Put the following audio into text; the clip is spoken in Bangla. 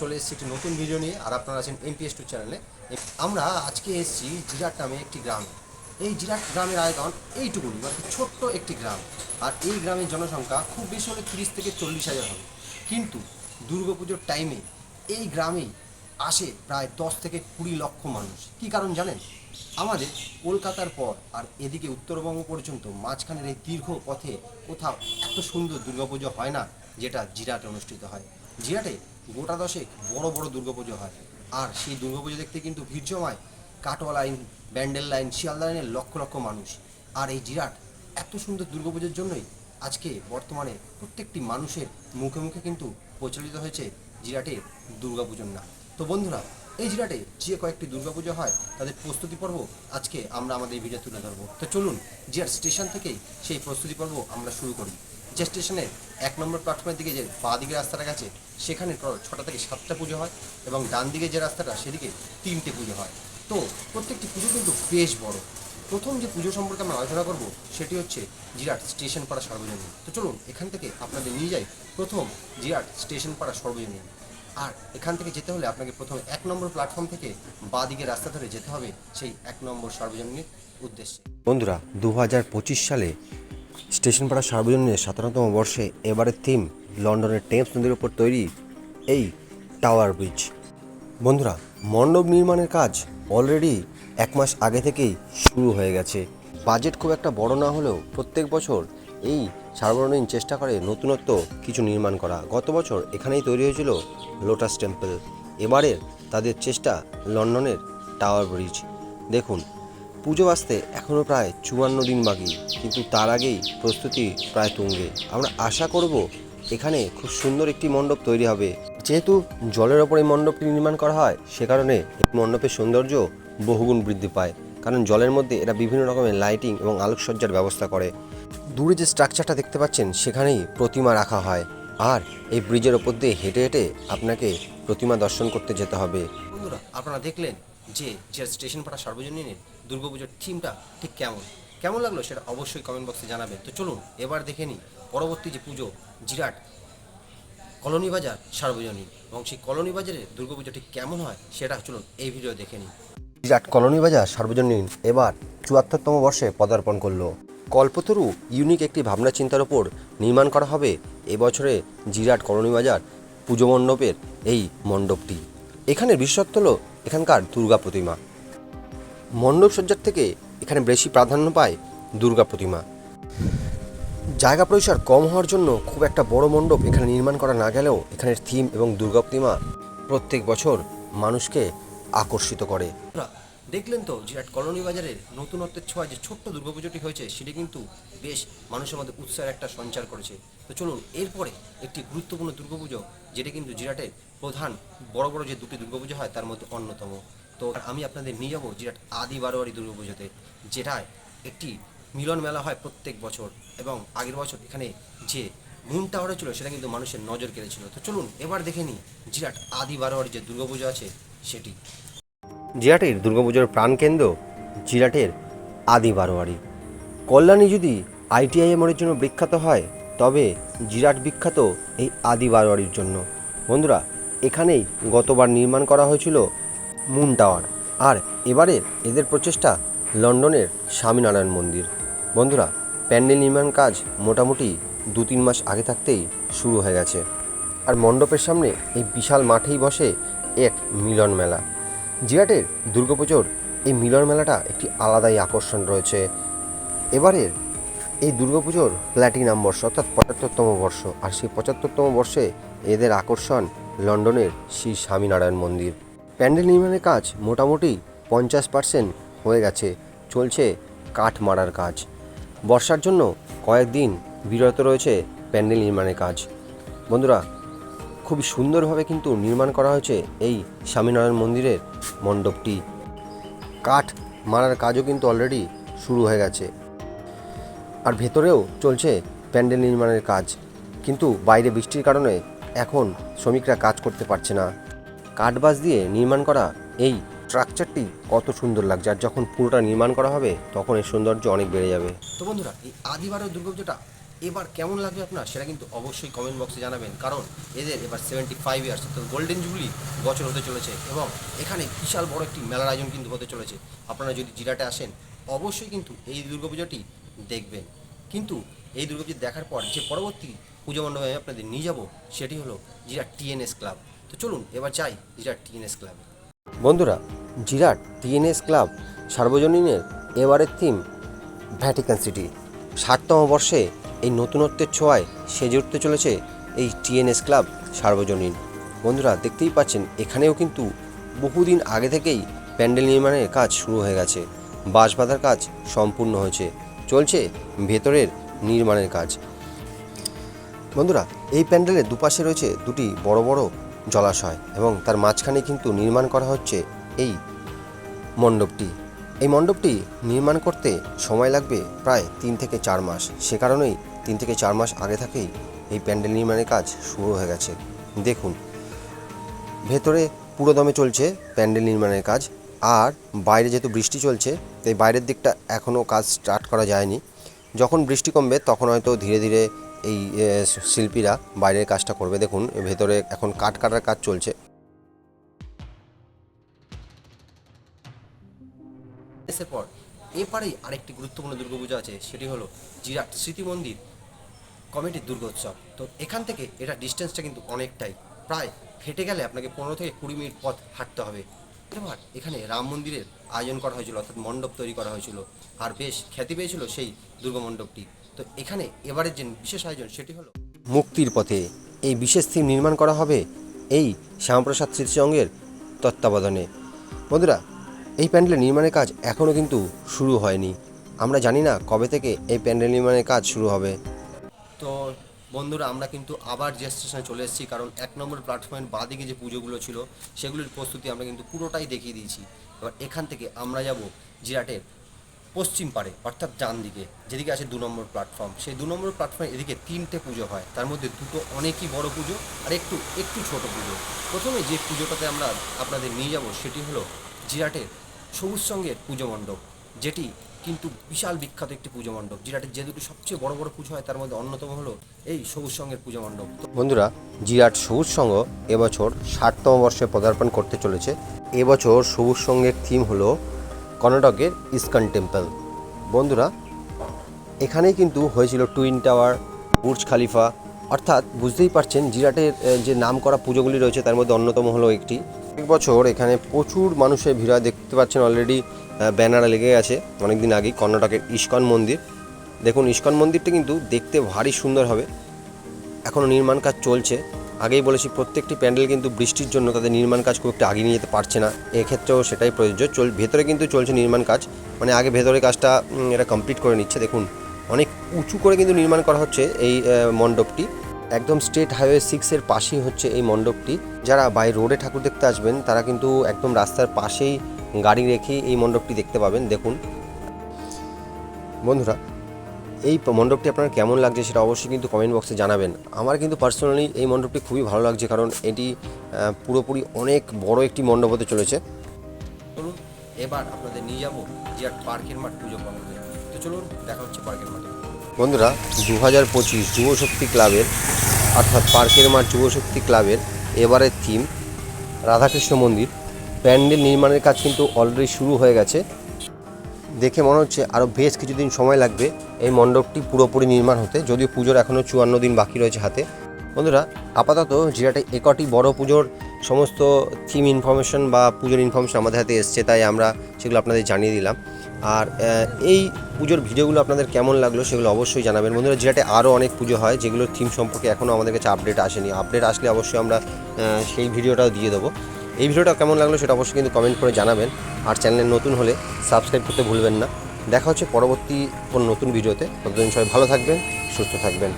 চলে এসেছি একটি নতুন ভিডিও নিয়ে, আর আপনারা আছেন এমপিএস টু চ্যানেলে আমরা আজকে এসেছি জিরাট নামে একটি গ্রামে। এই জিরাট গ্রামের আয়তন এইটুকুনি মানে ছোট্ট একটি গ্রাম। আর এই গ্রামের জনসংখ্যা খুব বেশি হলে তিরিশ থেকে চল্লিশ হাজার হবে। কিন্তু দুর্গাপুজোর টাইমে এই গ্রামেই আসে প্রায় দশ থেকে কুড়ি লক্ষ মানুষ। কি কারণ জানেন? আমাদের কলকাতার পর আর এদিকে উত্তরবঙ্গ পর্যন্ত মাঝখানের এই দীর্ঘ পথে কোথাও এত সুন্দর দুর্গাপুজো হয় না, যেটা জিরাটে অনুষ্ঠিত হয়। জিরাটে গোটা দশেক বড় বড় দুর্গাপুজো হয়। আর সেই দুর্গাপুজো দেখতে কিন্তু ভিড় জমায় কাটোয়া লাইন, ব্যান্ডেল লাইন, শিয়ালদা লাইনের লক্ষ লক্ষ মানুষ। আর এই জিরাট এত সুন্দর দুর্গাপুজোর জন্যই আজকে বর্তমানে প্রত্যেকটি মানুষের মুখে মুখে কিন্তু প্রচলিত হয়েছে জিরাটের দুর্গাপুজোর নাম। তো বন্ধুরা, এই জিরাটে যে কয়েকটি দুর্গাপুজো হয়, তাদের প্রস্তুতি পর্ব আজকে আমরা আমাদের ভিডিও তুলে ধরবো। তো চলুন, জিরাট স্টেশন থেকেই সেই প্রস্তুতি পর্ব আমরা শুরু করি। যে স্টেশনের এক নম্বর প্ল্যাটফর্মের দিকে যে বাঁ দিকে রাস্তাটা গেছে, সেখানে ছটা থেকে সাতটা পুজো হয় এবং ডান দিকে যে রাস্তাটা, সেদিকে তিনটে পুজো হয়। তো প্রত্যেকটি পুজো কিন্তু বেশ বড়। প্রথম যে পুজো সম্পর্কে আমরা আলোচনা করব, সেটি হচ্ছে জিরাট স্টেশন পাড়া সর্বজনীন। তো চলুন, এখান থেকে আপনাদের নিয়ে যাই প্রথম জিরাট স্টেশন পাড়া সর্বজনীন। আর এখান থেকে যেতে হলে আপনাকে প্রথমে এক নম্বর প্ল্যাটফর্ম থেকে বাঁ দিকে রাস্তা ধরে যেতে হবে সেই এক নম্বর সর্বজনীনের উদ্দেশ্যে। বন্ধুরা, দু হাজার পঁচিশ সালে স্টেশন পাড়া সার্বজনীনের সাতান্নতম বর্ষে এবারের থিম লন্ডনের টেমস নদীর ওপর তৈরি এই টাওয়ার ব্রিজ। বন্ধুরা, মণ্ডপ নির্মাণের কাজ অলরেডি এক মাস আগে থেকেই শুরু হয়ে গেছে। বাজেট খুব একটা বড় না হলেও প্রত্যেক বছর এই সার্বজনীন চেষ্টা করে নতুনত্ব কিছু নির্মাণ করা। গত বছর এখানেই তৈরি হয়েছিল লোটাস টেম্পল। এবারের তাদের চেষ্টা লন্ডনের টাওয়ার ব্রিজ। দেখুন পুজো আসতে এখনও প্রায় চুয়ান্ন দিন বাকি, কিন্তু তার আগেই প্রস্তুতি প্রায় তুঙ্গে। আমরা আশা করব এখানে খুব সুন্দর একটি মণ্ডপ তৈরি হবে। যেহেতু জলের ওপর এই মণ্ডপটি নির্মাণ করা হয়, সে কারণে এই মণ্ডপের সৌন্দর্য বহুগুণ বৃদ্ধি পায়। কারণ জলের মধ্যে এরা বিভিন্ন রকমের লাইটিং এবং আলোকসজ্জার ব্যবস্থা করে। দূরে যে স্ট্রাকচারটা দেখতে পাচ্ছেন, সেখানেই প্রতিমা রাখা হয়। আর এই ব্রিজের ওপর দিয়ে হেঁটে হেঁটে আপনাকে প্রতিমা দর্শন করতে যেতে হবে। বন্ধুরা, আপনারা দেখলেন যে স্টেশন পাড়া সার্বজনীনের দুর্গাপুজোর থিমটা ঠিক কেমন? কেমন লাগল সেটা অবশ্যই কমেন্ট বক্সে জানাবেন। তো চলুন, এবার দেখে নিই পরবর্তী যে পুজো জিরাট কলোনি বাজার সার্বজনীন এবং সেই কলোনি বাজারে দুর্গাপুজো ঠিক কেমন হয় সেটা চলুন এই ভিডিও দেখে নিই। জিরাট কলোনি বাজার সার্বজনীন এবার চুয়াত্তরতম বর্ষে পদার্পণ করল। কল্পতরু ইউনিক একটি ভাবনা চিন্তার ওপর নির্মাণ করা হবে এবছরে জিরাট কলোনি বাজার পুজো মণ্ডপের এই মণ্ডপটি। এখানে বিশেষত্ব হল এখানকার দুর্গা প্রতিমা। মণ্ডপ সজ্জার থেকে এখানে বেশি প্রাধান্য পায় দুর্গা প্রতিমা। জায়গা পরিসর কম হওয়ার জন্য খুব একটা বড় মণ্ডপ এখানে নির্মাণ করা না গেলেও এখানের থিম এবং দুর্গা প্রতিমা প্রত্যেক বছর মানুষকে আকর্ষিত করে। দেখলেন তো জিরাট কলোনি বাজারের নতুনত্বের ছোঁয়া যে ছোট্ট দুর্গাপুজোটি হয়েছে, সেটি কিন্তু বেশ মানুষের মধ্যে উৎসাহের একটা সঞ্চার করেছে। তো চলুন এরপরে একটি গুরুত্বপূর্ণ দুর্গাপুজো যেটি কিন্তু জিরাটের প্রধান বড় বড় যে দুটি দুর্গাপুজো হয়, তার মধ্যে অন্যতম। তো আমি আপনাদের নিয়ে যাব জিরাট আদি বারোয়ারি দুর্গা পুজোতে যেটায় একটি মিলন মেলা হয় প্রত্যেক বছর এবং আগের বছর এখানে যে মুন টাওয়ারে ছিল, সেটা কিন্তু মানুষের নজর কেড়েছিল। তো চলুন এবার দেখে নিই জিরাট আদি বারোয়ারি যে দুর্গাপুজো আছে, সেটি। জিরাটের দুর্গাপুজোর প্রাণকেন্দ্র জিরাটের আদি বারোয়ারি কল্যাণী যদি আইটিআই মোড়ের জন্য বিখ্যাত হয়, তবে জিরাট বিখ্যাত এই আদি বারোয়ারির জন্য। বন্ধুরা, এখানেই গতবার নির্মাণ করা হয়েছিল মুন টাওয়ার আর এবারে এদের প্রচেষ্টা লন্ডনের স্বামীনারায়ণ মন্দির। বন্ধুরা, প্যান্ডেল নির্মাণ কাজ মোটামুটি দু তিন মাস আগে থাকতেই শুরু হয়ে গেছে। আর মণ্ডপের সামনে এই বিশাল মাঠেই বসে এক মিলন মেলা। জিরাটের দুর্গাপুজোর এই মিলন মেলাটা একটি আলাদাই আকর্ষণ রয়েছে। এবারের এই দুর্গাপুজোর প্ল্যাটিনাম বর্ষ, অর্থাৎ পঁচাত্তরতম বর্ষ, আর সেই পঁচাত্তরতম বর্ষে এদের আকর্ষণ লন্ডনের শ্রী স্বামীনারায়ণ মন্দির। প্যান্ডেল নির্মাণের কাজ মোটামুটি পঞ্চাশ পার্সেন্ট হয়ে গেছে, চলছে কাঠ মারার কাজ। বর্ষার জন্য কয়েকদিন বিরত রয়েছে প্যান্ডেল নির্মাণের কাজ। বন্ধুরা, খুব সুন্দরভাবে কিন্তু নির্মাণ করা হয়েছে এই স্বামীনারায়ণ মন্দিরের মণ্ডপটি। কাঠ মারার কাজও কিন্তু অলরেডি শুরু হয়ে গেছে। আর ভেতরেও চলছে প্যান্ডেল নির্মাণের কাজ। কিন্তু বাইরে বৃষ্টির কারণে এখন শ্রমিকরা কাজ করতে পারছে না। কাঠবাস দিয়ে নির্মাণ করা এই স্ট্রাকচারটি কত সুন্দর লাগছে। আর যখন পুরোটা নির্মাণ করা হবে, তখন এর সৌন্দর্য অনেক বেড়ে যাবে। তো বন্ধুরা, এই আদিবারের দুর্গাপুজোটা এবার কেমন লাগবে আপনার সেটা কিন্তু অবশ্যই কমেন্ট বক্সে জানাবেন। কারণ এদের এবার সেভেন্টি ফাইভ ইয়ার্স অর্থাৎ গোল্ডেন জুবলি বছর হতে চলেছে এবং এখানে বিশাল বড় একটি মেলার আয়োজন কিন্তু হতে চলেছে। আপনারা যদি জিরাটে আসেন, অবশ্যই কিন্তু এই দুর্গাপুজোটি দেখবেন। কিন্তু এই দুর্গাপুজো দেখার পর যে পরবর্তী পুজো মণ্ডপে আমি আপনাদের নিয়ে যাব, সেটি হলো জিরাট টিএনএস ক্লাব তো চলুন, এবার যাই জিরাট টিএনএস ক্লাবে। বন্ধুরা, জিরাট টিএনএস ক্লাব সার্বজনীনের এবারের থিম ভ্যাটিকান সিটি। ষাটতম বর্ষে এই নতুনত্বের ছোঁয়ায় সেজে উঠতে চলেছে এই টিএনএস ক্লাব সার্বজনীন। বন্ধুরা, দেখতেই পাচ্ছেন, এখানেও কিন্তু বহুদিন আগে থেকেই প্যান্ডেল নির্মাণের কাজ শুরু হয়ে গেছে। বাঁশ বাঁধার কাজ সম্পূর্ণ হয়েছে। চলছে ভেতরের নির্মাণের কাজ। বন্ধুরা, এই প্যান্ডেলের দুপাশে রয়েছে দুটি বড় বড় জলাশয় এবং তার মাঝখানে কিন্তু নির্মাণ করা হচ্ছে এই মণ্ডপটি। এই মণ্ডপটি নির্মাণ করতে সময় লাগবে প্রায় তিন থেকে চার মাস। সে কারণেই তিন থেকে চার মাস আগে থেকেই এই প্যান্ডেল নির্মাণের কাজ শুরু হয়ে গেছে। দেখুন, ভেতরে পুরোদমে চলছে প্যান্ডেল নির্মাণের কাজ আর বাইরে যেহেতু বৃষ্টি চলছে, তাই বাইরের দিকটা এখনও কাজ স্টার্ট করা যায়নি। যখন বৃষ্টি কমবে, তখন হয়তো ধীরে ধীরে এই শিল্পীরা বাইরের কাজটা করবে। দেখুন ভেতরে এখন কাঠ কাটার কাজ চলছে। পর এপারেই আরেকটি গুরুত্বপূর্ণ দুর্গাপূজা আছে, সেটি হলো জিরাট স্মৃতি মন্দির, কমিটির দুর্গোৎসব। তো এখান থেকে এটা ডিস্টেন্সটা কিন্তু অনেকটাই। প্রায় হেঁটে গেলে আপনাকে পনেরো থেকে কুড়ি মিনিট পথ হাঁটতে হবে। এবার এখানে রাম মন্দিরের আয়োজন করা হয়েছিল, অর্থাৎ মণ্ডপ তৈরি করা হয়েছিল। আর বেশ খ্যাতি পেয়েছিল সেই দুর্গা মণ্ডপটি। তো এখানে এবারের যে বিশেষ আয়োজন সেটি হলো মুক্তির পথে এই বিশেষ থিম নির্মাণ করা হবে এই শ্যামপ্রসাদ স্মৃতিসংঘের তত্ত্বাবধানে। বন্ধুরা এই প্যান্ডেলের নির্মাণের কাজ এখনও কিন্তু শুরু হয়নি। আমরা জানি না কবে থেকে এই প্যান্ডেল নির্মাণের কাজ শুরু হবে। তো বন্ধুরা আমরা কিন্তু আবার যে স্টেশনে চলে এসেছি কারণ এক নম্বর প্ল্যাটফর্মের বাঁদিকে যে পুজোগুলো ছিল সেগুলির প্রস্তুতি আমরা কিন্তু পুরোটাই দেখিয়ে দিয়েছি। এবার এখান থেকে আমরা যাব জিরাটের পশ্চিম পাড়ে, অর্থাৎ ডান দিকে, যেদিকে আছে দু নম্বর প্ল্যাটফর্ম সেই দু নম্বর প্ল্যাটফর্মে এদিকে তিনটে পুজো হয়। তার মধ্যে দুটো অনেকই বড় পুজো আর একটু একটু ছোট পুজো। প্রথমে যে পুজোটাতে আমরা আপনাদের নিয়ে যাব সেটি হলো জিরাটের সবুজ সঙ্গের পুজো মণ্ডপ, যেটি কিন্তু বিশাল বিখ্যাত একটি পুজো মণ্ডপ। জিরাটের যে দুটো সবচেয়ে বড় বড় পুজো হয়, তার মধ্যে অন্যতম হলো এই সবুজ সঙ্গের পুজো মণ্ডপ। বন্ধুরা, জিরাট সবুজ সঙ্গ এবছর ষাটতম বর্ষে পদার্পণ করতে চলেছে। এবছর সবুজ সঙ্গের থিম হলো কর্ণাটকের ইস্কন টেম্পল। বন্ধুরা, এখানেই কিন্তু হয়েছিল টুইন টাওয়ার, বুর্জ খালিফা, অর্থাৎ বুঝতেই পারছেন জিরাটের যে নাম করা পুজোগুলি রয়েছে, তার মধ্যে অন্যতম হলো একটি। এক বছর এখানে প্রচুর মানুষের ভিড় দেখতে পাচ্ছেন অলরেডি ব্যানার লেগে গেছে অনেকদিন আগেই, কর্ণাটকের ইস্কন মন্দির। দেখুন, ইস্কন মন্দিরটা কিন্তু দেখতে ভারী সুন্দর হবে। এখনও নির্মাণ কাজ চলছে। আগেই বলেছি, প্রত্যেকটি প্যান্ডেল কিন্তু বৃষ্টির জন্য তাদের নির্মাণ কাজ খুব একটা আগিয়ে নিয়ে যেতে পারছে না। এক্ষেত্রেও সেটাই প্রযোজ্য। চল, ভেতরে কিন্তু চলছে নির্মাণ কাজ। মানে আগে ভেতরে কাজটা এরা কমপ্লিট করে নিচ্ছে। দেখুন, অনেক উঁচু করে কিন্তু নির্মাণ করা হচ্ছে এই মণ্ডপটি। একদম স্টেট হাইওয়ে সিক্সের পাশেই হচ্ছে এই মণ্ডপটি। যারা বাই রোডে ঠাকুর দেখতে আসবেন, তারা কিন্তু একদম রাস্তার পাশেই গাড়ি রেখে এই মণ্ডপটি দেখতে পাবেন। দেখুন। বন্ধুরা এই মণ্ডপটি আপনার কেমন লাগছে সেটা অবশ্যই কিন্তু কমেন্ট বক্সে জানাবেন। আমার কিন্তু পার্সোনালি এই মণ্ডপটি খুবই ভালো লাগছে কারণ এটি পুরোপুরি অনেক বড় একটি মণ্ডপ হতে চলেছে। চলুন, এবার আপনাদের নিয়ে যাব জিয়ার পার্কের মাঠ পুজো তো চলুন, দেখা হচ্ছে পার্কের মাঠে। বন্ধুরা দু হাজার পঁচিশ যুবশক্তি ক্লাবের, অর্থাৎ পার্কের মাঠ যুবশক্তি ক্লাবের এবারের থিম রাধাকৃষ্ণ মন্দির। প্যান্ডেল নির্মাণের কাজ কিন্তু অলরেডি শুরু হয়ে গেছে। দেখে মনে হচ্ছে আরও বেশ কিছুদিন সময় লাগবে এই মণ্ডপটি পুরোপুরি নির্মাণ হতে, যদিও পুজোর এখনও চুয়ান্ন দিন বাকি রয়েছে হাতে। বন্ধুরা, আপাতত জিরাটে একটি বড় পুজোর সমস্ত থিম ইনফরমেশন বা পুজোর ইনফরমেশন আমাদের হাতে এসছে, তাই আমরা সেগুলো আপনাদের জানিয়ে দিলাম। আর এই পুজোর ভিডিওগুলো আপনাদের কেমন লাগল সেগুলো অবশ্যই জানাবেন। বন্ধুরা জিরাটে আরও অনেক পুজো হয়, যেগুলোর থিম সম্পর্কে এখনও আমাদের কাছে আপডেট আসেনি। আপডেট আসলে অবশ্যই আমরা সেই ভিডিওটাও দিয়ে দেবো। এই ভিডিওটা কেমন লাগল সেটা অবশ্যই কিন্তু কমেন্ট করে জানাবেন। আর চ্যানেলে নতুন হলে সাবস্ক্রাইব করতে ভুলবেন না। দেখা হচ্ছে পরবর্তী কোনো নতুন ভিডিওতে। ততদিন সবাই ভালো থাকবেন, সুস্থ থাকবেন।